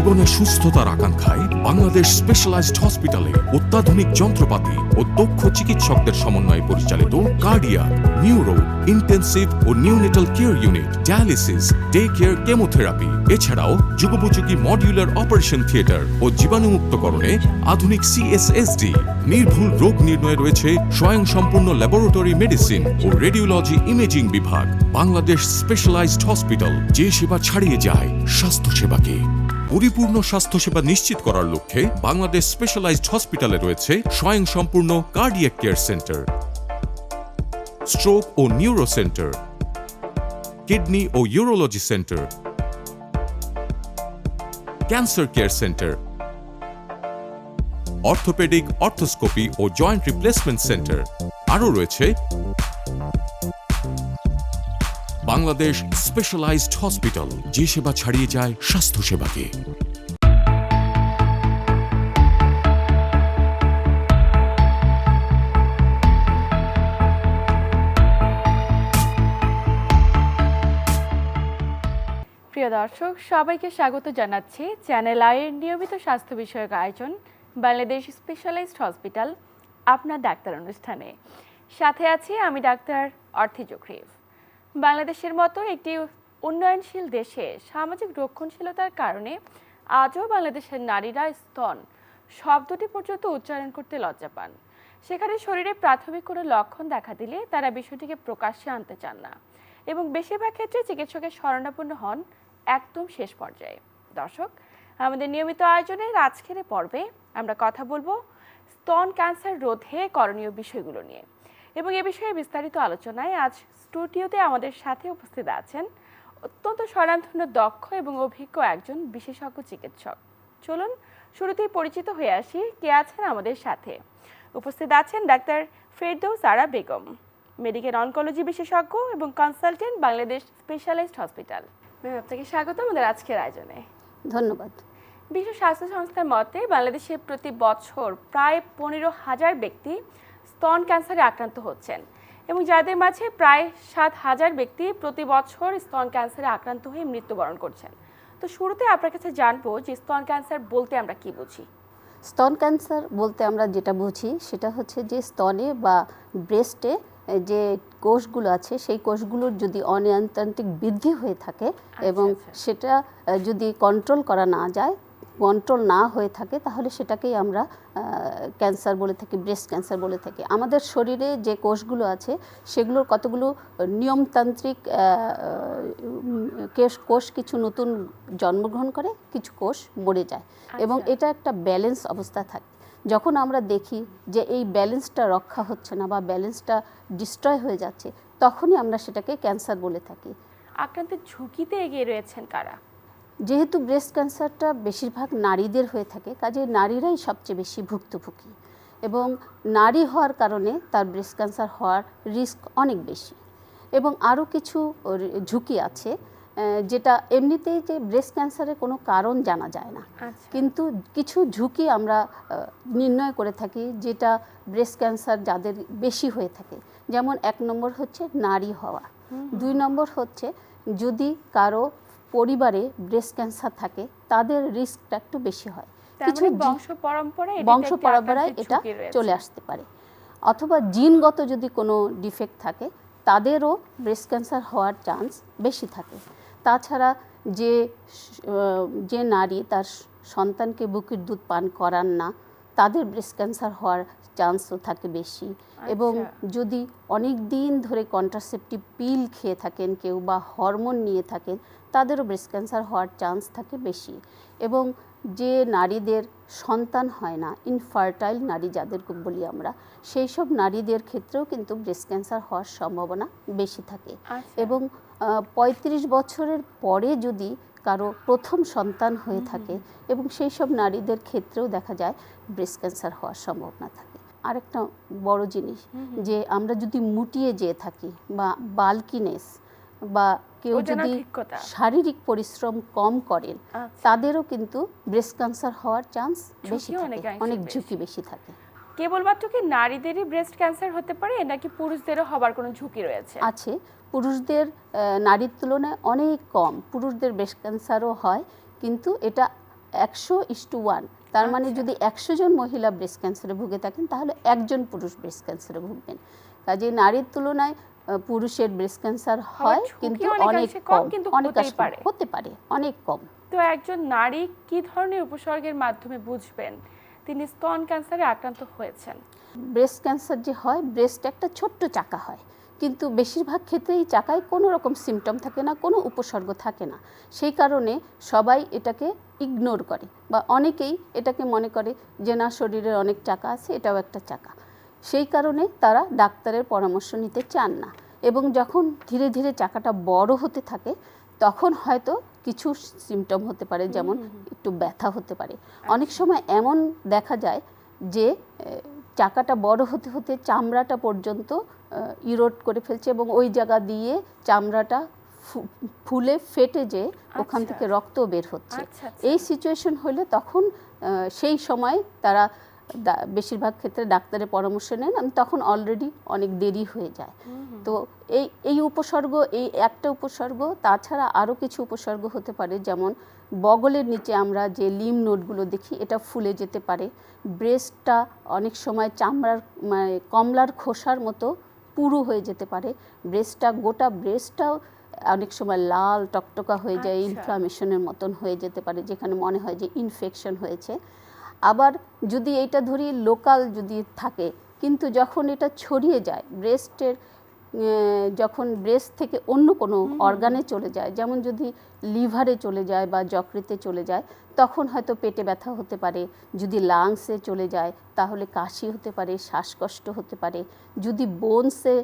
জীবনে সুস্থতার আকাঙ্ক্ষায় বাংলাদেশ স্পেশালাইজড হসপিটালে অত্যাধুনিক যন্ত্রপাতি ও দক্ষ চিকিৎসকদের সমন্বয়ে পরিচালিত কার্ডিয়া নিউরো ইন্টেন্সিভ ও neonatal care unit dialysis day care chemotherapy এছাড়াও যুগোপযোগী মডিউলার অপারেশন থিয়েটার ও জীবাণুমুক্তকরণে আধুনিক সিএসএসডি নির্ভুল রোগ নির্ণয়ে রয়েছে স্বয়ংসম্পূর্ণ ল্যাবরেটরি মেডিসিন ও রেডিওলজি ইমেজিং বিভাগ, বাংলাদেশ স্পেশালাইজড হসপিটাল যে সেবা ছাড়িয়ে যায়, স্বাস্থ্যসেবাকে। পরিপূর্ণ স্বাস্থ্যসেবা নিশ্চিত করার লক্ষ্যে বাংলাদেশ স্পেশালাইজড হসপিটালে রয়েছে স্বয়ংসম্পূর্ণ কার্ডিয়াক কেয়ার সেন্টার। স্ট্রোক ও নিউরো সেন্টার। কিডনি ও urology centre. Cancer care centre. Orthopaedic arthroscopy ও জয়েন্ট রিপ্লেসমেন্ট সেন্টার। আরও রয়েছে বাংলাদেশ স্পেশালাইজড হসপিটাল, যে সেবা ছাড়িয়ে যায় স্বাস্থ্যসেবাকে প্রিয় দর্শক, সবাইকে স্বাগত জানাচ্ছি চ্যানেল আইয়ের নিয়মিত স্বাস্থ্য বিষয়ক আয়োজন, বাংলাদেশ স্পেশালাইজড হসপিটাল, আপনার ডাক্তার অনুষ্ঠানে। সাথে আছি আমি ডাক্তার অর্থি জোখরিফ বাংলাদেশের মতো একটি উন্নয়নশীল দেশে সামাজিক রক্ষণশীলতার কারণে আজও বাংলাদেশের নারীরা স্তন শব্দটি পর্যন্ত উচ্চারণ করতে লজ্জা পান। সেখানে শরীরে প্রাথমিক কোনো লক্ষণ দেখা দিলে তারা বিষয়টিকে প্রকাশ্যে আনতে চান না এবং বেশিরভাগ ক্ষেত্রে চিকিৎসকের শরণাপন্ন হন একদম শেষ পর্যায়ে। দর্শক, আমাদের নিয়মিত আয়োজনের আজকের পর্বে আমরা কথা বলব স্তন ক্যান্সার রোধে করণীয় বিষয়গুলো নিয়ে। এবং এ বিষয়ে বিস্তারিত আলোচনায় আজ স্টুডিওতে আমাদের সাথে উপস্থিত আছেন অত্যন্ত স্বনামধন্য দক্ষ এবং অভিজ্ঞ একজন বিশেষজ্ঞ চিকিৎসক। চলুন শুরুতেই পরিচিত হয়ে আসি কে আছেন আমাদের সাথে। উপস্থিত আছেন doctor Ferdous Ara Begum medical oncology বিশেষজ্ঞ এবং consultant Bangladesh specialized hospital. Ma'am আপনাকে স্বাগত আমাদের আজকের আয়োজনে। ধন্যবাদ। বিশ্ব স্বাস্থ্য সংস্থার মতে বাংলাদেশে প্রতি বছর প্রায় পনেরো হাজার ব্যক্তি স্তন ক্যান্সারে আক্রান্ত হচ্ছেন এবং যাদের মাঝে প্রায় সাত হাজার ব্যক্তি প্রতি বছর স্তন ক্যান্সারে আক্রান্ত হয়ে মৃত্যুবরণ করছেন তো শুরুতে আপনার কাছে জানব যে স্তন ক্যান্সার বলতে আমরা কি বুঝি স্তন ক্যান্সার বলতে আমরা যেটা বুঝি সেটা হচ্ছে যে স্তনে বা ব্রেস্টে যে কোষগুলো আছে সেই কোষগুলোর যদি অনিয়ন্ত্রিক বৃদ্ধি হয়ে থাকে এবং আচ্ছা। সেটা যদি কন্ট্রোল করা না যায় কন্ট্রোল না হয়ে থাকে তাহলে সেটাকেই আমরা ক্যান্সার বলে থাকি ব্রেস্ট ক্যান্সার বলে থাকি। আমাদের শরীরে যে কোষগুলো আছে সেগুলোর কতগুলো নিয়মতান্ত্রিক কেশ- কোষ কিছু নতুন জন্মগ্রহণ করে কিছু কোষ মরে যায়। এবং আচ্ছা। এটা একটা ব্যালেন্স অবস্থা থাকে। যখন আমরা দেখি যে এই ব্যালেন্সটা রক্ষা হচ্ছে না বা ব্যালেন্সটা ডিস্ট্রয় হয়ে যাচ্ছে তখনই আমরা সেটাকে ক্যান্সার বলে থাকি। আক্রান্তের ঝুঁকিতে এগিয়ে রয়েছেন কারা? যেহেতু ব্রেস্ট ক্যান্সারটা বেশিরভাগ নারীদের হয়ে থাকে কাজে নারীরাই সবচেয়ে বেশি ভুক্তভোগী এবং নারী হওয়ার কারণে তার ব্রেস্ট ক্যান্সার হওয়ার রিস্ক অনেক বেশি। এবং আরও কিছু ঝুঁকি আছে যেটা এমনিতেই যে ব্রেস্ট ক্যান্সারের কোনো কারণ জানা যায় না। আচ্ছা। কিন্তু কিছু ঝুঁকি আমরা নির্ণয় করে থাকি যেটা ব্রেস্ট ক্যান্সার যাদের বেশি হয়ে থাকে। যেমন এক নম্বর হচ্ছে নারী হওয়া। দুই নম্বর হচ্ছে যদি কারও পরিবারে ব্রেস্ট ক্যান্সার থাকে তাদের রিস্কটা একটু বেশি হয়। কিছু মানে বংশ পরম্পরায় বংশ পরম্পরায় এটা চলে আসতে পারে। অথবা জিনগত যদি কোনো ডিফেক্ট থাকে তাদেরও ব্রেস্ট ক্যান্সার হওয়ার চান্স বেশি থাকে। তাছাড়া যে যে নারী তার সন্তানকে বুকের দুধ পান করান না তাদের ব্রেস্ট ক্যান্সার হওয়ার চান্সও থাকে বেশি এবং আচ্ছা। যদি অনেক দিন ধরে কন্ট্রাসেপটিভ পিল খেয়ে থাকেন কেউ বা হরমোন নিয়ে থাকেন তাদেরও ব্রেস্ট ক্যান্সার হওয়ার চান্স থাকে বেশি এবং যে নারীদের সন্তান হয় না ইনফার্টাইল নারী যাদেরকে বলি আমরা সেই সব নারীদের ক্ষেত্রেও কিন্তু ব্রেস্ট ক্যান্সার হওয়ার সম্ভাবনা বেশি থাকে আচ্ছা। এবং পঁয়ত্রিশ বছরের পরে যদি কারও প্রথম সন্তান হয়ে থাকে এবং সেই সব নারীদের ক্ষেত্রেও দেখা যায় ব্রেস্ট ক্যান্সার হওয়ার সম্ভাবনা থাকে। আরেকটা বড় জিনিস যে আমরা যদি মুটিয়ে যেয়ে থাকি বা বাল্কিনেস বা কেউ যদি শারীরিক পরিশ্রম কম করেন আচ্ছা। তাদেরও কিন্তু ব্রেস্ট ক্যান্সার হওয়ার চান্স বেশি থাকে অনেক ঝুঁকি বেশি থাকে। কেবলমাত্র কি নারীদেরই ব্রেস্ট ক্যান্সার হতে পারে নাকি পুরুষদেরও হবার কোনো ঝুঁকি রয়েছে? আছে। পুরুষদের নারীর তুলনায় অনেক কম। পুরুষদের ব্রেস্ট ক্যান্সারও হয় কিন্তু এটা একশো ইস টু ওয়ান তার মানে আচ্ছা। যদি একশো জন মহিলা ব্রেস্ট ক্যান্সারে ভুগে থাকেন তাহলে একজন পুরুষ ব্রেস্ট ক্যান্সারে ভুগবেন। কাজে নারীর তুলনায় পুরুষের ব্রেস্ট ক্যান্সার হয় কিন্তু অনেক কম, কিন্তু অনেক পারে। হতে পারে অনেক কম। তো একজন নারী কি ধরনের উপসর্গের মাধ্যমে বুঝবেন? তিনি স্তন ক্যান্সারে আক্রান্ত হয়েছেন। ব্রেস্ট ক্যান্সার যে হয়, ব্রেস্ট একটা ছোট্ট চাকা হয়। কিন্তু বেশিরভাগ ক্ষেত্রেই চাকায় কোনো রকম সিমটম থাকে না, কোনো উপসর্গ থাকে না। সেই কারণে সবাই এটাকে ইগনোর করে বা অনেকেই এটাকে মনে করে যে, না, শরীরের অনেক চাকা আছে, এটাও একটা চাকা। সেই কারণে তারা ডাক্তারের পরামর্শ নিতে চান না। এবং যখন ধীরে ধীরে চাকাটা বড় হতে থাকে তখন হয়তো কিছু সিমটম হতে পারে যেমন একটু ব্যথা হতে পারে অনেক সময় এমন দেখা যায় যে চাকাটা বড় হতে হতে চামড়াটা পর্যন্ত ইরোড করে ফেলছে এবং ওই জায়গা দিয়ে চামড়াটা ফুলে ফেটে যে ওখান আচ্ছা। থেকে রক্ত বের হচ্ছে আচ্ছা, আচ্ছা। এই সিচুয়েশন হলে তখন সেই সময় তারা বেশিরভাগ ক্ষেত্রে ডাক্তারের পরামর্শ নেন এবং তখন অলরেডি অনেক দেরি হয়ে যায়। তো এই এই উপসর্গ এই একটা উপসর্গ তাছাড়া আরও কিছু উপসর্গ হতে পারে যেমন বগলের নিচে আমরা যে লিম নোটগুলো দেখি এটা ফুলে যেতে পারে। ব্রেস্টটা অনেক সময় চামড়ার মানে কমলার খোসার মতো পুরু হয়ে যেতে পারে। ব্রেস্টটা গোটা ব্রেস্টটাও অনেক সময় লাল টকটকা হয়ে যায় আচ্ছা। ইনফ্লামেশনের মতন হয়ে যেতে পারে যেখানে মনে হয় যে ইনফেকশন হয়েছে। আবার যদি এইটা ধরি লোকাল যদি থাকে কিন্তু যখন এটা ছড়িয়ে যায় ব্রেস্টের যখন ব্রেস্ট থেকে অন্য কোনো অর্গানে চলে যায় যেমন যদি লিভারে চলে যায় বা যকৃতে চলে যায় তখন হয়তো পেটে ব্যথা হতে পারে। যদি লাংসে চলে যায় তাহলে কাশি হতে পারে শ্বাসকষ্ট হতে পারে। যদি বোনসে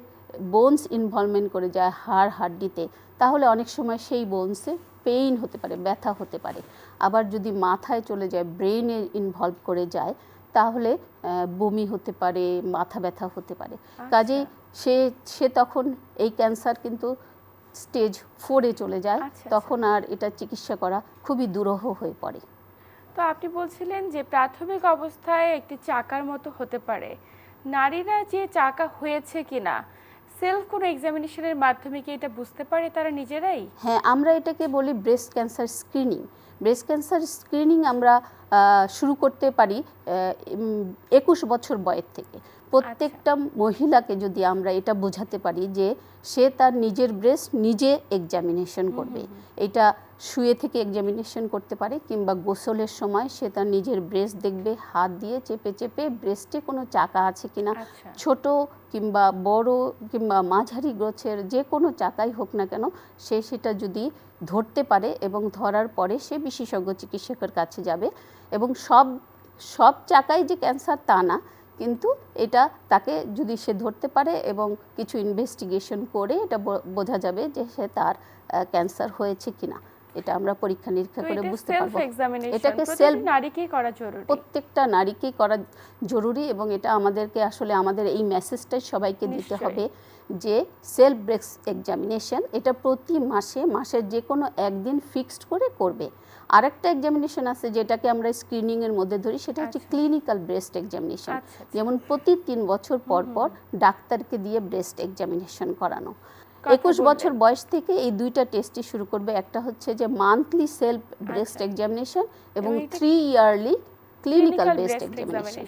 বোনস ইনভলভমেন্ট করে যায় হাড় হাড্ডিতে তাহলে অনেক সময় সেই বোনসে পেইন হতে পারে ব্যথা হতে পারে। আবার যদি মাথায় চলে যায় ব্রেনে ইনভলভ করে যায় তাহলে বমি হতে পারে মাথা ব্যথা হতে পারে। কাজেই সে সে তখন এই ক্যান্সার কিন্তু স্টেজ ফোরে চলে যায়। আচ্ছা, আচ্ছা। তখন আর এটা চিকিৎসা করা খুবই দুরূহ হয়ে পড়ে। তো আপনি বলছিলেন যে প্রাথমিক অবস্থায় একটি চাকার মতো হতে পারে। নারীরা যে চাকা হয়েছে কিনা সেলফ কোনো এক্সামিনেশনের মাধ্যমে কি এটা বুঝতে পারে তারা নিজেরাই? হ্যাঁ আমরা এটাকে বলি breast cancer screening breast cancer screening আমরা শুরু করতে পারি একুশ বছর বয়স থেকে। প্রত্যেকটা মহিলাকে যদি আমরা এটা বোঝাতে পারি যে সে তার নিজের ব্রেস্ট নিজে এক্সামিনেশন করবে। এটা শুয়ে থেকে এক্সামিনেশন করতে পারে কিংবা গোসলের সময় সে তার নিজের ব্রেস্ট দেখবে হাত দিয়ে চেপে চেপে ব্রেস্টে কোনো চাকা আছে কিনা আচ্ছা। ছোট কিংবা বড় কিংবা মাঝারি গোছের যে কোনো চাকাই হোক না কেন সে সেটা যদি ধরতে পারে এবং ধরার পরে সে বিশেষজ্ঞ চিকিৎসকের কাছে যাবে এবং সব সব চাকাই যে ক্যান্সার তা না কিন্তু এটা তাকে যদি সে ধরতে পারে এবং কিছু ইনভেস্টিগেশন করে এটা বোঝা যাবে যে সে তার ক্যান্সার হয়েছে কিনা এটা আমরা পরীক্ষা নিরীক্ষা করে বুঝতে পারব। এটাকে self- নারীকেই করা জরুরি। প্রত্যেকটা নারীকেই করা জরুরি এবং এটা আমাদেরকে আসলে আমাদের এই মেসেজটাই সবাইকে দিতে হবে যে সেলফ ব্রেক্স এক্সামিনেশন এটা প্রতি মাসে মাসের যে কোনো একদিন ফিক্সড করে করবে। আরেকটা এক্সামিনেশন আছে যেটাকে আমরা স্ক্রিনিং এর মধ্যে ধরি সেটা হচ্ছে। Clinical breast examination. যেমন প্রতি তিন বছর পর পর ডাক্তারকে দিয়ে ব্রেস্ট এক্সামিনেশন করানো। একুশ বছর বয়স থেকে এই দুইটা টেস্টই শুরু করবে। একটা হচ্ছে যে মান্থলি সেলফ ব্রেস্ট এক্সামিনেশন এবং three yearly clinical breast examination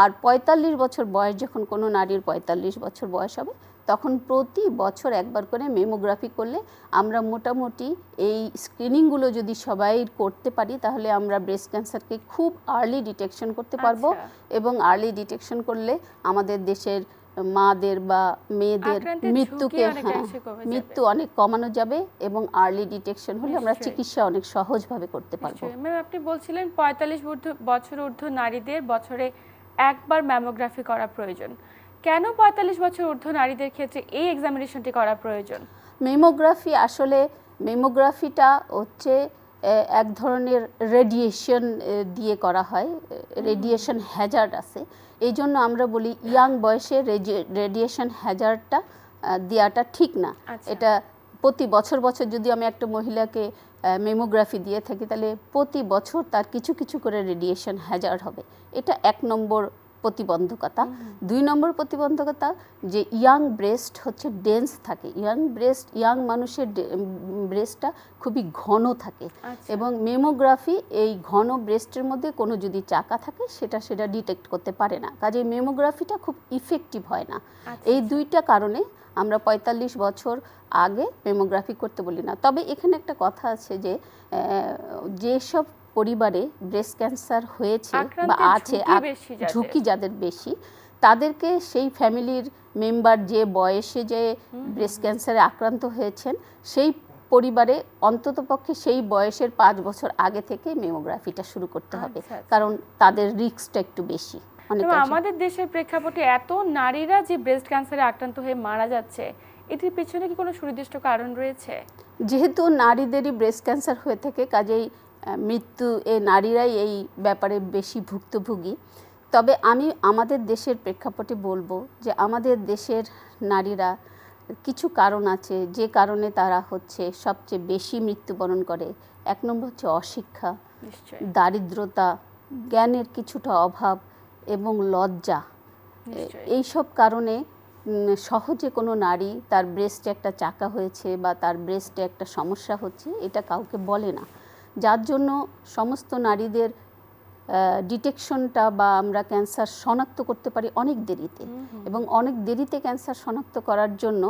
আর পঁয়তাল্লিশ বছর বয়স যখন কোনো নারীর পঁয়তাল্লিশ বছর বয়স হবে তখন প্রতি বছর একবার করে মেমোগ্রাফি করলে আমরা মোটামুটি এই স্ক্রিনিংগুলো যদি সবাই করতে পারি তাহলে আমরা ব্রেস্ট ক্যান্সারকে খুব আর্লি ডিটেকশন করতে পারব আচ্ছা। এবং আর্লি ডিটেকশন করলে আমাদের দেশের মাদের বা মেয়েদের মৃত্যুকে হ্যাঁ। মৃত্যু অনেক কমানো যাবে এবং আর্লি ডিটেকশন হলে আমরা চিকিৎসা অনেক সহজভাবে করতে পারব। ম্যাম আপনি বলছিলেন পঁয়তাল্লিশ বছর ঊর্ধ্ব নারীদের বছরে একবার ম্যামোগ্রাফি করা প্রয়োজন। কেন পঁয়তাল্লিশ বছর ঊর্ধ্ব নারীদের ক্ষেত্রে এই এক্সামিনেশনটি করা প্রয়োজন? মেমোগ্রাফি আসলে মেমোগ্রাফিটা হচ্ছে এক ধরনের রেডিয়েশন দিয়ে করা হয়। রেডিয়েশন হ্যাজার্ড আছে। এই জন্য আমরা বলি ইয়াং বয়সে রেডিয়েশন হ্যাজার্ডটা দেওয়াটা ঠিক না। আচ্ছা। এটা প্রতি বছর বছর যদি আমি একটা মহিলাকে মেমোগ্রাফি দিয়ে থাকি তাহলে প্রতি বছর তার কিছু কিছু করে রেডিয়েশন হ্যাজার্ড হবে। এটা এক নম্বর প্রতিবন্ধকতা। দুই নম্বর প্রতিবন্ধকতা যে ইয়াং ব্রেস্ট হচ্ছে ডেন্স থাকে। ইয়াং ব্রেস্ট ইয়াং মানুষের ব্রেস্টটা খুবই ঘন থাকে। আচ্ছা। এবং মেমোগ্রাফি এই ঘন ব্রেস্টের মধ্যে কোনো যদি চাকা থাকে সেটা সেটা ডিটেক্ট করতে পারে না। কাজে মেমোগ্রাফিটা খুব ইফেক্টিভ হয় না। আচ্ছা, এই দুইটা কারণে আমরা পঁয়তাল্লিশ বছর আগে মেমোগ্রাফি করতে বলি না। তবে এখানে একটা কথা আছে যে যেসব পরিবারে ব্রেস্ট ক্যান্সার হয়েছে বা আছে ঝুঁকি যাদের। বেশি তাদেরকে সেই ফ্যামিলির মেম্বার যে বয়সে যে ব্রেস্ট ক্যান্সারে আক্রান্ত হয়েছেন সেই পরিবারে অন্ততপক্ষে সেই বয়সের পাঁচ বছর আগে থেকে মেমোগ্রাফিটা শুরু করতে হবে আচ্ছা, আচ্ছা। কারণ তাদের রিস্কটা একটু বেশি আমাদের দেশের প্রেক্ষাপটে এত নারীরা যে ব্রেস্ট ক্যান্সারে আক্রান্ত হয়ে মারা যাচ্ছে এটির পিছনে কি কোনো সুনির্দিষ্ট কারণ রয়েছে যেহেতু নারীদেরই ব্রেস্ট ক্যান্সার হয়ে থাকে কাজেই মৃত্যু এ নারীরাই এই ব্যাপারে বেশি ভুক্তভোগী। তবে আমি আমাদের দেশের প্রেক্ষাপটে বলব যে আমাদের দেশের নারীরা কিছু কারণ আছে যে কারণে তারা হচ্ছে সবচেয়ে বেশি মৃত্যুবরণ করে। এক নম্বর হচ্ছে অশিক্ষা দারিদ্রতা জ্ঞানের কিছুটা অভাব এবং লজ্জা। এইসব কারণে সহজে কোনো নারী তার ব্রেস্টে একটা চাকা হয়েছে বা তার ব্রেস্টে একটা সমস্যা হচ্ছে এটা কাউকে বলে না। যার জন্য সমস্ত নারীদের ডিটেকশনটা বা আমরা ক্যান্সার শনাক্ত করতে পারি অনেক দেরিতে। এবং অনেক দেরিতে ক্যান্সার শনাক্ত করার জন্য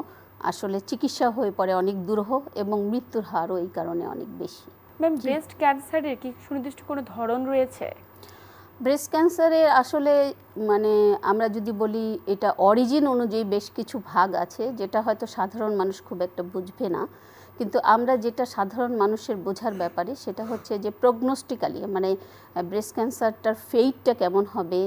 আসলে চিকিৎসা হয়ে পড়ে অনেক দুরূহ এবং মৃত্যুর হারও এই কারণে অনেক বেশি। ম্যাম ব্রেস্ট ক্যান্সারের কি সুনির্দিষ্ট কোনো ধরন রয়েছে? ব্রেস্ট ক্যান্সারের আসলে মানে আমরা যদি বলি এটা অরিজিন অনুযায়ী বেশ কিছু ভাগ আছে যেটা হয়তো সাধারণ মানুষ খুব একটা বুঝবে না। কিন্তু আমরা যেটা সাধারণ মানুষের বোঝার ব্যাপারে সেটা হচ্ছে যে প্রগনোস্টিক্যালি মানে ব্রেস্ট ক্যান্সারটার ফেইটটা কেমন হবে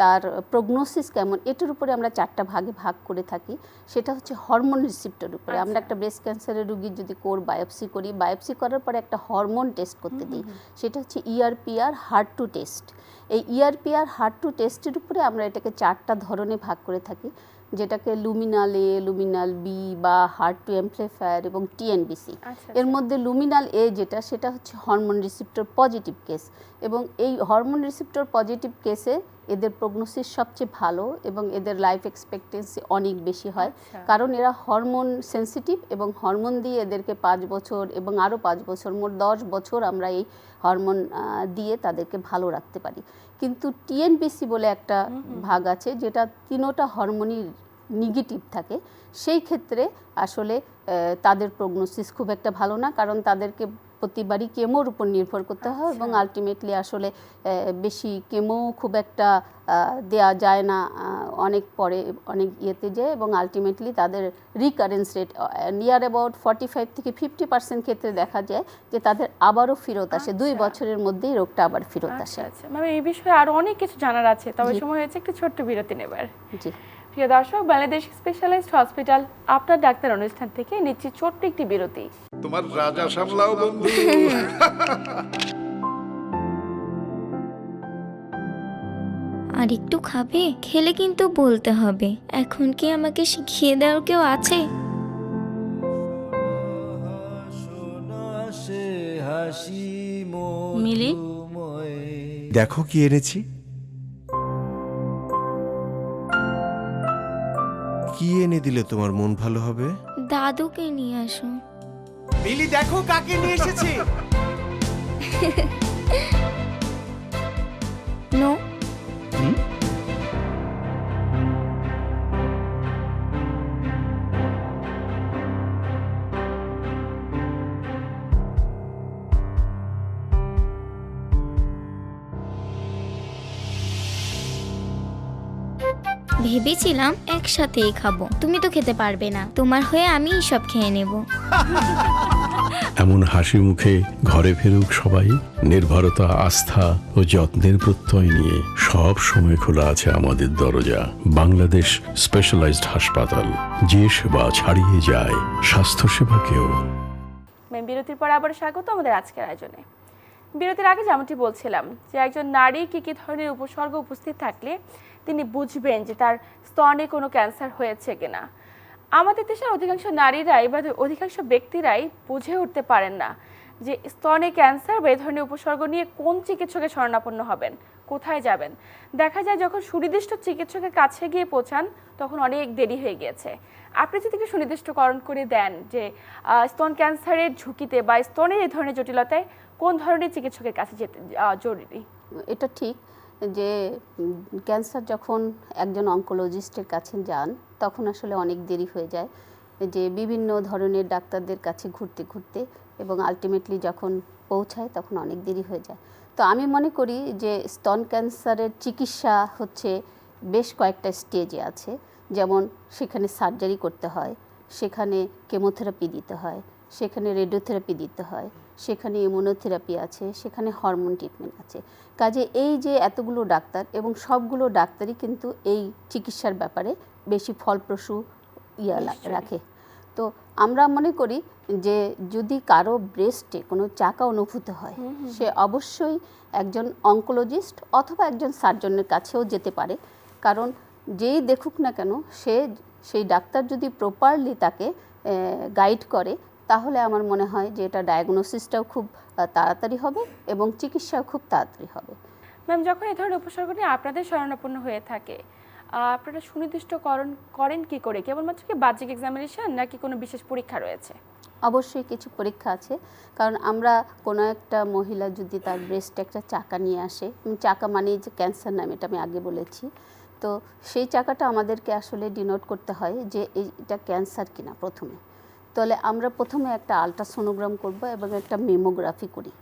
তার প্রগনোসিস কেমন এটার উপরে আমরা চারটা ভাগে ভাগ করে থাকি। সেটা হচ্ছে হরমোন রিসিপ্টের উপরে। আমরা আচ্ছা। একটা ব্রেস্ট ক্যান্সারের রুগীর যদি কোর বায়োপসি করি বায়োপসি করার পরে একটা হরমোন টেস্ট করতে দিই। সেটা হচ্ছে ইআরপিআর হার্ট টু টেস্ট এই ইআরপিআর হার্ট টু টেস্টের উপরে আমরা এটাকে চারটা ধরনে ভাগ করে থাকি। যেটাকে লুমিনাল এ লুমিনাল বি বা হার্ট টু এমপ্লিফায়ার এবং টিএনবিসি আচ্ছা এর মধ্যে লুমিনাল এ যেটা সেটা হচ্ছে হরমোন রিসিপ্টর পজিটিভ কেস এবং এই হরমোন রিসিপ্টর পজিটিভ কেসে এদের প্রগনোসিস সবচেয়ে ভালো এবং এদের লাইফ এক্সপেক্টেন্সি অনেক বেশি হয়। আচ্ছা। কারণ এরা হরমোন সেন্সিটিভ এবং হরমোন দিয়ে এদেরকে পাঁচ বছর এবং আরও পাঁচ বছর মোট দশ বছর আমরা এই হরমোন দিয়ে তাদেরকে ভালো রাখতে পারি। কিন্তু টিএনবিসি বলে একটা ভাগ আছে যেটা তিনোটা হরমোনই নেগেটিভ থাকে। সেই ক্ষেত্রে আসলে তাদের প্রগনোসিস খুব একটা ভালো না কারণ তাদেরকে প্রতিবারই কেমোর উপর নির্ভর করতে হয় এবং আলটিমেটলি আসলে বেশি কেমো খুব একটা দেয়া যায় না অনেক পরে অনেক ইয়েতে যায় এবং আলটিমেটলি তাদের recurrence rate near about forty five থেকে ফিফটি পার্সেন্ট ক্ষেত্রে দেখা যায় যে তাদের আবারও ফেরত আসে। দুই আচ্ছা। বছরের মধ্যেই রোগটা আবার ফেরত আচ্ছা আসে। আচ্ছা। ম্যাম এই বিষয়ে আরও অনেক কিছু জানার আছে তবে সময় হয়েছে একটু ছোট্ট বিরতি নেবার। জি। প্রিয় দর্শক বাংলাদেশ স্পেশালাইজড হসপিটাল আপনার ডাক্তার অনুষ্ঠান থেকে নিচ্ছি ছোট্ট একটি বিরতি। তোমার রাজা সামলাও বন্ধু। আর একটু খাবে? খেলে কিন্তু বলতে হবে। এখন কি আমাকে শিখিয়ে দেওয়ার কেউ আছে? মিলি? দেখো কি এনেছি। কি এনে দিলে তোমার মন ভালো হবে? দাদুকে নিয়ে আসো। বিলি দেখো কাকে নিয়ে এসেছি। নো। ভেবেছিলাম একসাথেই খাব। তুমি তো খেতে পারবে না। তোমার হয়ে আমি সব খেয়ে নেব। এমন হাসি মুখে ঘরে ফেরুক সবাই নির্ভরতা আস্থা ও যত্নের প্রত্যয় নিয়ে সব সময় খোলা আছে আমাদের দরজা। বাংলাদেশ স্পেশালাইজড হাসপাতাল যে সেবা ছাড়িয়ে যায় স্বাস্থ্যসেবাকেও। বিরতির পর আবার স্বাগত আমাদের আজকের আয়োজনে। বিরতির আগে যেমনটি বলছিলাম যে একজন নারী কী কী ধরনের উপসর্গ উপস্থিত থাকলে তিনি বুঝবেন যে তার স্তনে কোনো ক্যান্সার হয়েছে কিনা। আমাদের দেশের অধিকাংশ নারীরাই বা অধিকাংশ ব্যক্তিরাই বুঝে উঠতে পারেন না যে স্তনে ক্যান্সার বা এই ধরনের উপসর্গ নিয়ে কোন চিকিৎসকের শরণাপন্ন হবেন, কোথায় যাবেন। দেখা যায় যখন সুনির্দিষ্ট চিকিৎসকের কাছে গিয়ে পৌঁছান, তখন অনেক দেরি হয়ে গিয়েছে। আপনি যদি একটু সুনির্দিষ্টকরণ করে দেন যে স্তন ক্যান্সারের ঝুঁকিতে বা স্তনের এই ধরনের জটিলতায় কোন ধরনের চিকিৎসকের কাছে যেতে জরুরি? এটা ঠিক। যে ক্যান্সার যখন একজন অঙ্কোলজিস্টের কাছে যান, তখন আসলে অনেক দেরি হয়ে যায়। যে, বিভিন্ন ধরনের ডাক্তারদের কাছে ঘুরতে ঘুরতে এবং আলটিমেটলি যখন পৌঁছায়, তখন অনেক দেরি হয়ে যায়। তো আমি মনে করি যে, স্তন ক্যান্সারের চিকিৎসা হচ্ছে বেশ কয়েকটা স্টেজে আছে। যেমন, সেখানে সার্জারি করতে হয়, সেখানে কেমোথেরাপি দিতে হয়, সেখানে রেডিওথেরাপি দিতে হয় সেখানে ইমিউনোথেরাপি আছে সেখানে হরমোন ট্রিটমেন্ট আছে। কাজে এই যে এতগুলো ডাক্তার এবং সবগুলো ডাক্তারই কিন্তু এই চিকিৎসার ব্যাপারে বেশি ফলপ্রসূ ইয়া রাখে। তো আমরা মনে করি যে যদি কারও ব্রেস্টে কোনো চাকা অনুভূত হয় সে অবশ্যই একজন অঙ্কোলজিস্ট অথবা একজন সার্জনের কাছেও যেতে পারে। কারণ যেই দেখুক না কেন সে সেই ডাক্তার যদি প্রপারলি তাকে গাইড করে তাহলে আমার মনে হয় যে এটা ডায়াগনোসিসটাও খুব তাড়াতাড়ি হবে এবং চিকিৎসাও খুব তাড়াতাড়ি হবে। ম্যাম যখন এই ধরনের উপসর্গ নিয়ে আপনাদের শরণাপন্ন হয়ে থাকে আপনারা সুনির্দিষ্টকরণ করেন কি করে? কেবলমাত্র কি বাহ্যিক এক্সামিনেশন নাকি কোনো বিশেষ পরীক্ষা রয়েছে? অবশ্যই কিছু পরীক্ষা আছে কারণ আমরা কোনো একটা মহিলা যদি তার ব্রেস্টে একটা চাকা নিয়ে আসে চাকা মানেই যে ক্যান্সার নাম এটা আমি আগে বলেছি। তো সেই চাকাটা আমাদেরকে আসলে ডিনোট করতে হয় যে এটা ক্যান্সার কিনা প্রথমে। তাহলে আমরা প্রথমে একটা আলট্রাসোনোগ্রাম করব এবং একটা মেমোগ্রাফি করি।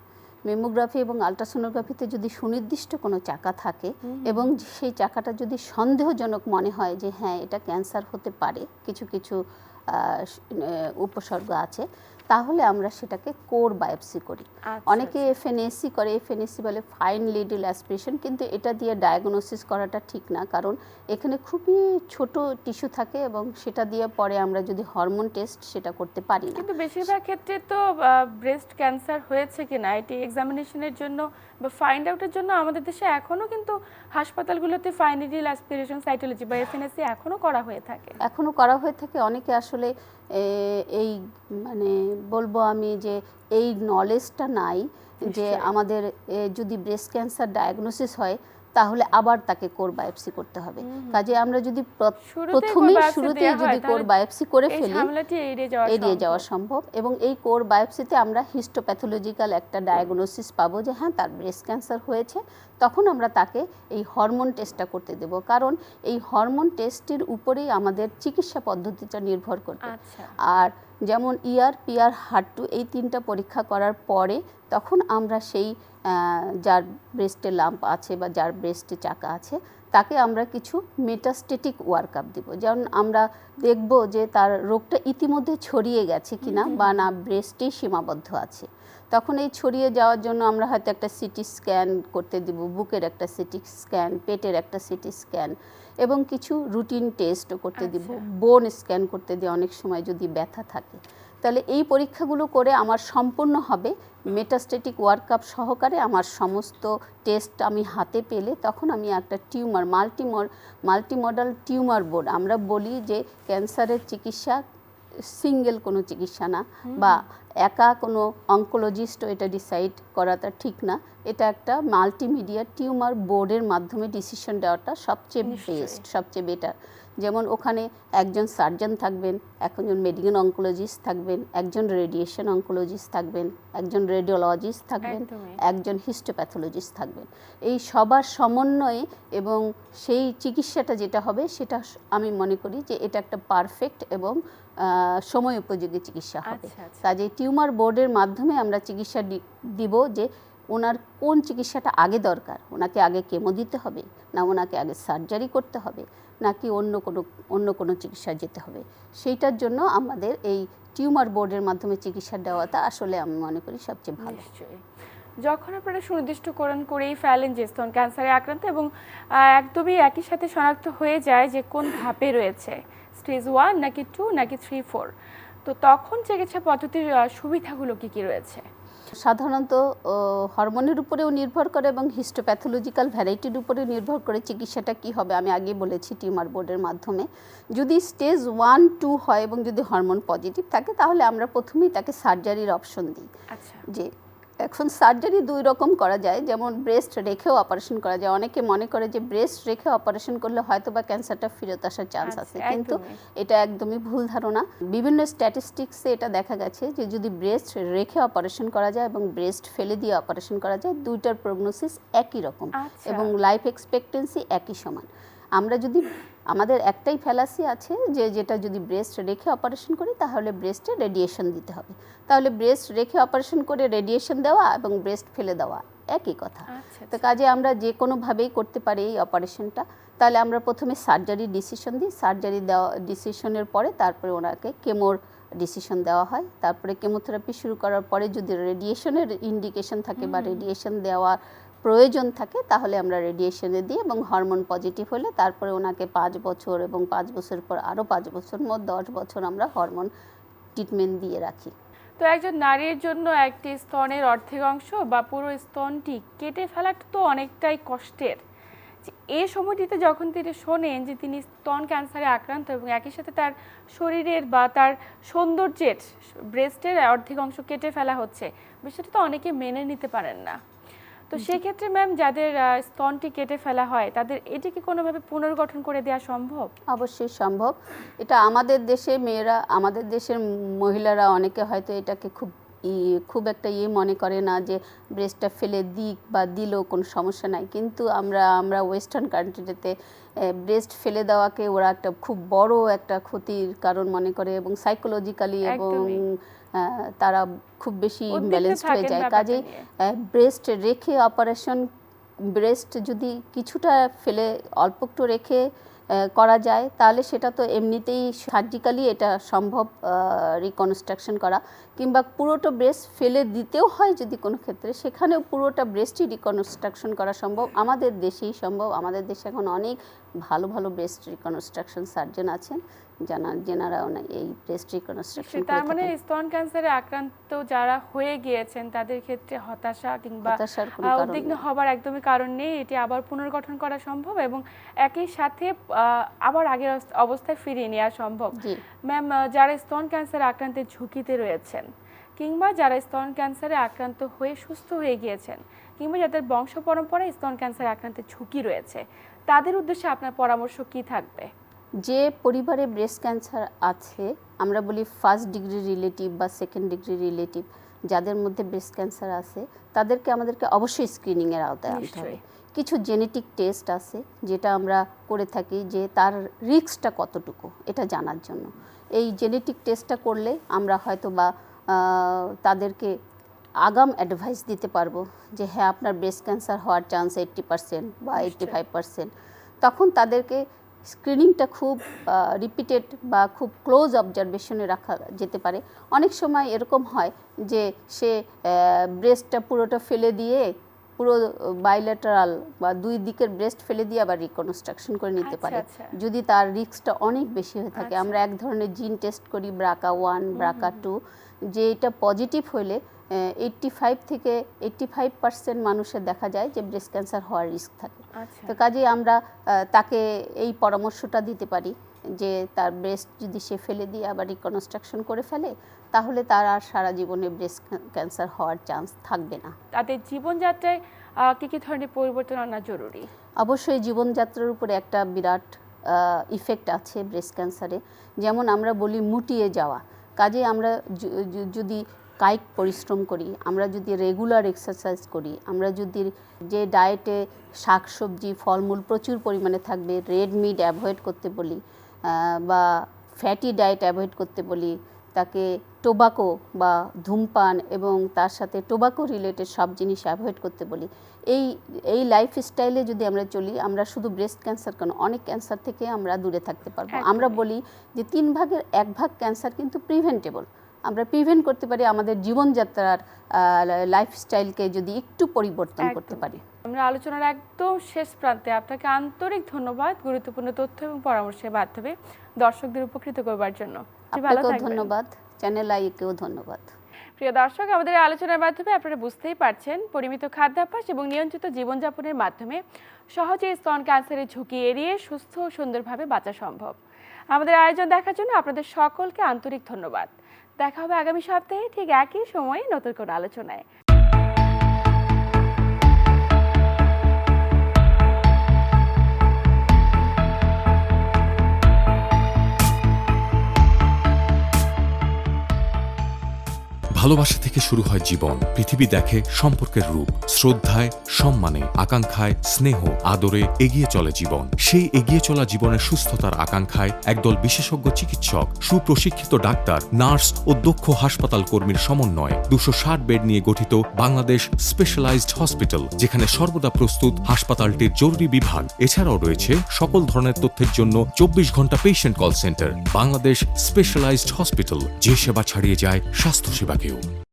মেমোগ্রাফি এবং আলট্রাসোনোগ্রাফিতে যদি সুনির্দিষ্ট কোনো চাকা থাকে এবং সেই চাকাটা যদি সন্দেহজনক মনে হয় যে হ্যাঁ এটা ক্যান্সার হতে পারে কিছু কিছু উপসর্গ আছে তাহলে আমরা সেটাকে কোর বায়োপসি করি। আচ্ছা, অনেকে এফএনএসি করে এফএনএসি বলে ফাইন লিডল অ্যাসপিরেশন কিন্তু এটা দিয়ে ডায়াগনোসিস করাটা ঠিক না কারণ এখানে খুবই ছোট টিস্যু থাকে এবং সেটা দিয়ে পরে আমরা যদি হরমোন টেস্ট সেটা করতে পারি না। কিন্তু বেশিরভাগ ক্ষেত্রে তো ব্রেস্ট ক্যান্সার হয়েছে কি না এটি এক্সামিনেশনের জন্য বা ফাইন্ড আউটের জন্য আমাদের দেশে এখনও কিন্তু হাসপাতালগুলোতে ফাইনাল অ্যাসপিরেশন সাইটোলজি বা এফএনএসি এখনও করা হয়ে থাকে। এখনও করা হয়ে থাকে। অনেকে আসলে এই মানে বলব আমি যে এই নলেজটা নাই যে আমাদের যদি ব্রেস্ট ক্যান্সার ডায়াগনোসিস হয় তাহলে আবার তাকে কোর বায়োপসি করতে হবে। কাজে আমরা যদি প্রথমে শুরুতেই যদি কোর বায়োপসি করে ফেলি এড়িয়ে যাওয়া সম্ভব। এবং এই কোর বায়োপসিতে আমরা হিস্টোপ্যাথোলজিক্যাল একটা ডায়াগনোসিস পাবো যে হ্যাঁ তার ব্রেস্ট ক্যান্সার হয়েছে। তখন আমরা তাকে এই হরমোন টেস্টটা করতে দেব। কারণ এই হরমোন টেস্টের উপরেই আমাদের চিকিৎসা পদ্ধতিটা নির্ভর করবে। আচ্ছা। আর যেমন ইয়ার পিয়ার হার্টু এই তিনটা পরীক্ষা করার পরে তখন আমরা সেই যার ব্রেস্টে লাম্প আছে বা যার ব্রেস্টে চাকা আছে তাকে আমরা কিছু মেটাস্টেটিক ওয়ার্ক আপ দিব। যেমন আমরা দেখব যে তার রোগটা ইতিমধ্যে ছড়িয়ে গেছে কিনা বা না ব্রেস্টেই সীমাবদ্ধ আছে। তখন এই ছড়িয়ে যাওয়ার জন্য আমরা হয়তো একটা সিটি স্ক্যান করতে দিব বুকের একটা সিটি স্ক্যান পেটের একটা সিটি স্ক্যান এবং কিছু রুটিন টেস্টও করতে দিব। বোন স্ক্যান করতে দিই অনেক সময় যদি ব্যথা থাকে। তাহলে এই পরীক্ষাগুলো করে আমার সম্পূর্ণ হবে মেটাস্টেটিক ওয়ার্কআপ সহকারে আমার সমস্ত টেস্ট আমি হাতে পেলে তখন আমি একটা টিউমার মাল্টিমর মাল্টিমডাল টিউমার বোর্ড আমরা বলি যে ক্যান্সারের চিকিৎসা সিঙ্গেল কোনো চিকিৎসা না বা একা কোনো অঙ্কোলজিস্টও এটা ডিসাইড করাটা ঠিক না। এটা একটা মাল্টিমিডিয়া টিউমার বোর্ডের মাধ্যমে ডিসিশন দেওয়াটা সবচেয়ে বেস্ট সবচেয়ে বেটার যেমন ওখানে একজন সার্জন থাকবেন একজন মেডিকেল অঙ্কোলজিস্ট থাকবেন একজন রেডিয়েশন অঙ্কোলজিস্ট থাকবেন একজন রেডিওলজিস্ট থাকবেন একজন হিস্টোপ্যাথোলজিস্ট থাকবেন। এই সবার সমন্বয়ে এবং সেই চিকিৎসাটা যেটা হবে সেটা আমি মনে করি যে এটা একটা পারফেক্ট এবং সময় উপযোগী চিকিৎসা হবে। আচ্ছা, আচ্ছা। কাজে টিউমার বোর্ডের মাধ্যমে আমরা চিকিৎসা দিব যে ওনার কোন চিকিৎসাটা আগে দরকার ওনাকে আগে কেমো দিতে হবে না ওনাকে আগে সার্জারি করতে হবে। নাকি অন্য কোনো অন্য কোনো চিকিৎসা যেতে হবে। সেইটার জন্য আমাদের এই টিউমার বোর্ডের মাধ্যমে চিকিৎসা দেওয়াটা আসলে আমি মনে করি সবচেয়ে ভালো। যখন আপনারা সুনির্দিষ্টকরণ করেই ফেলেন যে স্তন ক্যান্সারে আক্রান্ত এবং একদমই একই সাথে শনাক্ত হয়ে যায় যে কোন ধাপে রয়েছে, স্টেজ ওয়ান নাকি টু নাকি থ্রি ফোর, তো তখন চিকিৎসা পদ্ধতির সুবিধাগুলো কি কি রয়েছে? সাধারণত হরমোনের উপরেও নির্ভর করে এবং হিস্টোপ্যাথোলজিক্যাল ভ্যারাইটির উপরে নির্ভর করে চিকিৎসাটা কি হবে আমি আগে বলেছি টিউমার বোর্ডের মাধ্যমে। যদি স্টেজ ওয়ান টু হয় এবং যদি হরমোন পজিটিভ থাকে তাহলে আমরা প্রথমেই তাকে সার্জারির অপশন দিই। আচ্ছা। যে এখন সার্জারি দুই রকম করা যায়। যেমন ব্রেস্ট রেখেও অপারেশন করা যায়। অনেকে মনে করে যে ব্রেস্ট রেখে অপারেশন করলে হয়তো বা ক্যান্সারটা ফেরত আসার চান্স আচ্ছা, আছে। কিন্তু এটা একদমই ভুল ধারণা। বিভিন্ন স্ট্যাটিস্টিক্সে এটা দেখা গেছে যে যদি ব্রেস্ট রেখে অপারেশন করা যায় এবং ব্রেস্ট ফেলে দিয়ে অপারেশন করা যায় দুইটার প্রগনোসিস একই রকম আচ্ছা। এবং লাইফ এক্সপেক্টেন্সি একই সমান। আমরা যদি আমাদের একটাই ফ্যালাসি আছে যে যেটা যদি ব্রেস্ট রেখে অপারেশন করি তাহলে ব্রেস্টে রেডিয়েশন দিতে হবে। তাহলে ব্রেস্ট রেখে অপারেশন করে রেডিয়েশন দেওয়া এবং ব্রেস্ট ফেলে দেওয়া একই কথা। আচ্ছা তো কাজে আমরা যে কোনোভাবেই করতে পারি এই অপারেশনটা তাহলে আমরা প্রথমে সার্জারি ডিসিশন দিই। সার্জারি দেওয়া ডিসিশনের পরে তারপরে ওনাকে কেমোর ডিসিশন দেওয়া হয়। তারপরে কেমোথেরাপি শুরু করার পরে যদি রেডিয়েশনের ইন্ডিকেশন থাকে বা রেডিয়েশন দেওয়া প্রয়োজন থাকে, তাহলে আমরা রেডিয়েশনে দিই এবং হরমোন পজিটিভ হলে তারপরে ওনাকে পাঁচ বছর এবং পাঁচ বছর পর আরও পাঁচ বছর, মোট দশ বছর আমরা হরমোন ট্রিটমেন্ট দিয়ে রাখি। তো একজন নারীর জন্য একটি স্তনের অর্ধেক অংশ বা পুরো স্তনটি কেটে ফেলাটা তো অনেকটাই কষ্টের। এই সময়টিতে যখন তিনি শোনেন যে তিনি স্তন ক্যান্সারে আক্রান্ত এবং একই সাথে তার শরীরের বা তার সৌন্দর্যের ব্রেস্টের অর্ধেক অংশ কেটে ফেলা হচ্ছে, বিষয়টা তো অনেকে মেনে নিতে পারেন না। তো সেক্ষেত্রে ম্যাম যাদের স্তনটি কেটে ফেলা হয় তাদের এটি কি কোনোভাবে পুনর্গঠন করে দেওয়া সম্ভব? অবশ্যই সম্ভব। এটা আমাদের দেশে মেয়েরা আমাদের দেশের মহিলারা অনেকে হয়তো এটাকে খুব খুব একটা ইয়ে মনে করে না যে ব্রেস্টটা ফেলে দিক বা দিলেও কোনো সমস্যা নাই। কিন্তু আমরা আমরা ওয়েস্টার্ন কান্ট্রিতে ব্রেস্ট ফেলে দেওয়াকে ওরা একটা খুব বড় একটা ক্ষতির কারণ মনে করে এবং সাইকোলজিক্যালি এবং তারা খুব বেশি ইমব্যালেন্সড হয়ে যায়। কাজেই ব্রেস্ট রেখে অপারেশন ব্রেস্ট যদি কিছুটা ফেলে অল্প একটু রেখে করা যায় তাহলে সেটা তো এমনিতেই সার্জিক্যালি এটা সম্ভব রিকনস্ট্রাকশন করা। কিংবা পুরোটা ব্রেস্ট ফেলে দিতেও হয় যদি কোনো ক্ষেত্রে সেখানেও পুরোটা ব্রেস্টই রিকনস্ট্রাকশন করা সম্ভব। আমাদের দেশেই সম্ভব। আমাদের দেশে এখন অনেক ভালো ভালো ব্রেস্ট রিকনস্ট্রাকশন সার্জন আছেন। জানা অনেক এই ব্রেস্ট রিকনস্ট্রাকশন তার মানে স্তন ক্যান্সারে আক্রান্ত যারা হয়ে গিয়েছেন তাদের ক্ষেত্রে হতাশা কিংবা উদ্বিগ্ন হবার একদমই কারণ নেই। এটি আবার পুনর্গঠন করা সম্ভব এবং একই সাথে আবার আগের অবস্থায় ফিরিয়ে নেওয়া সম্ভব। ম্যাম যারা স্তন ক্যান্সারে আক্রান্তের ঝুঁকিতে রয়েছেন কিংবা যারা স্তন ক্যান্সারে আক্রান্ত হয়ে সুস্থ হয়ে গিয়েছেন কিংবা যাদের বংশ পরম্পরায় স্তন ক্যান্সারে আক্রান্তের ঝুঁকি রয়েছে তাদের উদ্দেশ্যে আপনার পরামর্শ কি থাকবে? যে পরিবারে ব্রেস্ট ক্যান্সার আছে আমরা বলি ফার্স্ট ডিগ্রি রিলেটিভ বা সেকেন্ড ডিগ্রি রিলেটিভ যাদের মধ্যে ব্রেস্ট ক্যান্সার আছে তাদেরকে আমাদেরকে অবশ্যই স্ক্রিনিংয়ের আওতায় আনতে হবে। কিছু জেনেটিক টেস্ট আছে যেটা আমরা করে থাকি যে তার রিস্কটা কতটুকু এটা জানার জন্য। এই জেনেটিক টেস্টটা করলে আমরা হয়তো বা তাদেরকে আগাম অ্যাডভাইস দিতে পারব যে হ্যাঁ আপনার ব্রেস্ট ক্যান্সার হওয়ার চান্স এইট্টি পার্সেন্ট বা এইট্টি ফাইভ পার্সেন্ট তখন তাদেরকে স্ক্রিনিংটা খুব রিপিটেড বা খুব ক্লোজ অবজারভেশনে রাখা যেতে পারে অনেক সময় এরকম হয় যে সে ব্রেস্টটা পুরোটা ফেলে দিয়ে পুরো বাইলেটারাল বা দুই দিকের ব্রেস্ট ফেলে দিয়ে আবার রিকনস্ট্রাকশন করে নিতে আচ্ছা, পারে আচ্ছা। যদি তার রিস্কটা অনেক বেশি হয়ে থাকে আচ্ছা। আমরা এক ধরনের জিন টেস্ট করি ব্রাকা ওয়ান ব্রাকা টু যে এটা পজিটিভ হলে এইট্টি ফাইভ থেকে এইট্টি ফাইভ পার্সেন্ট মানুষের দেখা যায় যে ব্রেস্ট ক্যান্সার হওয়ার রিস্ক থাকে। আচ্ছা। তো কাজেই আমরা তাকে এই পরামর্শটা দিতে পারি যে তার ব্রেস্ট যদি সে ফেলে দিয়ে আবার রিকনস্ট্রাকশন করে ফেলে তাহলে তার আর সারা জীবনে ব্রেস্ট ক্যান্সার হওয়ার চান্স থাকবে না। তাদের জীবনযাত্রায় কি কি ধরনের পরিবর্তন আনা জরুরি? অবশ্যই জীবনযাত্রার উপরে একটা বিরাট ইফেক্ট আছে ব্রেস্ট ক্যান্সারে যেমন আমরা বলি মুটিয়ে যাওয়া। কাজে আমরা যদি কায়িক পরিশ্রম করি আমরা যদি রেগুলার এক্সারসাইজ করি আমরা যদি যে ডায়েটে শাকসবজি ফলমূল প্রচুর পরিমাণে থাকবে রেড মিট অ্যাভয়েড করতে বলি বা ফ্যাটি ডায়েট অ্যাভয়েড করতে বলি তাকে টোবাকো বা ধূমপান এবং তার সাথে টোবাকো রিলেটেড সব জিনিস অ্যাভয়েড করতে বলি। এই এই লাইফস্টাইলে যদি আমরা চলি আমরা শুধু ব্রেস্ট ক্যান্সার কেন অনেক ক্যান্সার থেকে আমরা দূরে থাকতে পারব। আমরা বলি যে তিন ভাগের এক ভাগ ক্যান্সার কিন্তু প্রিভেন্টেবল আমরা প্রিভেন্ট করতে পারি আমাদের জীবনযাত্রার লাইফস্টাইলকে যদি একটু পরিবর্তন করতে পারি। আমরা আলোচনার একদম শেষ প্রান্তে আপনাকে আন্তরিক ধন্যবাদ গুরুত্বপূর্ণ তথ্য এবং পরামর্শের মাধ্যমে দর্শকদের উপকৃত করবার জন্য। আপনাকেও ধন্যবাদ। চ্যানেল আইকেও ধন্যবাদ। প্রিয় দর্শক আমাদের আলোচনার মাধ্যমে আপনারা বুঝতেই পারছেন পরিমিত খাদ্যাভ্যাস এবং নিয়ন্ত্রিত জীবনযাপনের মাধ্যমে সহজে স্তন ক্যান্সারের ঝুঁকি এড়িয়ে সুস্থ ও সুন্দরভাবে বাঁচা সম্ভব। আমাদের আয়োজন দেখার জন্য আপনাদের সকলকে আন্তরিক ধন্যবাদ। দেখা হবে আগামী সপ্তাহে ঠিক একই সময়ে নতুন কোনো আলোচনায়। ভালোবাসা থেকে শুরু হয় জীবন। পৃথিবী দেখে সম্পর্কের রূপ, শ্রদ্ধায়, সম্মানে, আকাঙ্ক্ষায়, স্নেহ, আদরে এগিয়ে চলে জীবন। সেই এগিয়ে চলা জীবনের সুস্থতার আকাঙ্ক্ষায় একদল বিশেষজ্ঞ চিকিৎসক, সুপ্রশিক্ষিত ডাক্তার, নার্স ও দক্ষ হাসপাতাল কর্মীর সমন্বয়ে দুশো ষাট বেড নিয়ে গঠিত বাংলাদেশ স্পেশালাইজড হসপিটাল, যেখানে সর্বদা প্রস্তুত হাসপাতালটির জরুরি বিভাগ। এছাড়াও রয়েছে সকল ধরনের তথ্যের জন্য চব্বিশ ঘণ্টা patient call centre Bangladesh specialized hospital, যে সেবা ছাড়িয়ে যায় স্বাস্থ্যসেবাকেও। you.